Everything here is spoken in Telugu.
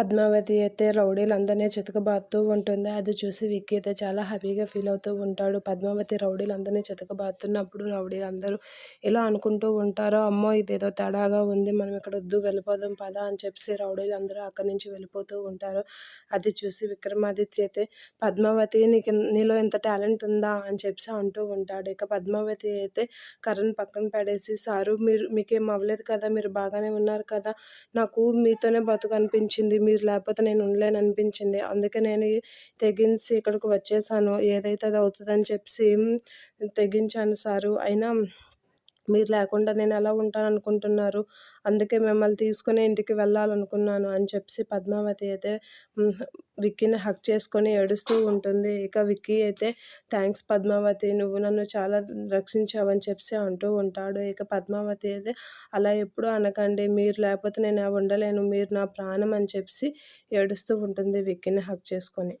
పద్మావతి అయితే రౌడీలందరినీ చితకబాదుతూ ఉంటుంది. అది చూసి విక్కీ అయితే చాలా హ్యాపీగా ఫీల్ అవుతూ ఉంటాడు. పద్మావతి రౌడీలందరినీ చితకబాతున్నప్పుడు రౌడీలందరూ ఇలా అనుకుంటూ ఉంటారో అమ్మో ఇదేదో తేడాగా ఉంది మనం ఇక్కడ వద్దు వెళ్ళిపోదాం పదా అని చెప్పి రౌడీలందరూ అక్కడి నుంచి వెళ్ళిపోతూ ఉంటారు. అది చూసి విక్రమాదిత్య అయితే పద్మావతి నీకు నీలో ఇంత టాలెంట్ ఉందా? అని చెప్పి అంటూ ఉంటాడు. ఇక పద్మావతి అయితే కరణ్ పక్కన పడేసి సారు మీరు మీకేం అవ్వలేదు కదా మీరు బాగానే ఉన్నారు కదా నాకు మీతోనే బతుకు అనిపించింది మీరు లేకపోతే నేను ఉండలేను అనిపించింది. అందుకే నేను తెగించి ఇక్కడికి వచ్చేసాను. ఏదైతే అది అవుతుందని చెప్పి తెగించాను సారు. అయినా మీరు లేకుండా నేను ఎలా ఉంటాను అనుకుంటున్నారు అందుకే మిమ్మల్ని తీసుకుని ఇంటికి వెళ్ళాలనుకున్నాను అని చెప్పి పద్మావతి అయితే విక్కీని హక్ చేసుకొని ఏడుస్తూ ఉంటుంది. ఇక విక్కీ అయితే థ్యాంక్స్ పద్మావతి నువ్వు నన్ను చాలా రక్షించావని చెప్పి అంటూ ఉంటాడు. ఇక పద్మావతి అయితే అలా ఎప్పుడు అనకండి. మీరు లేకపోతే నేను ఉండలేను. మీరు నా ప్రాణం అని చెప్పి ఏడుస్తూ ఉంటుంది విక్కీని హక్ చేసుకొని.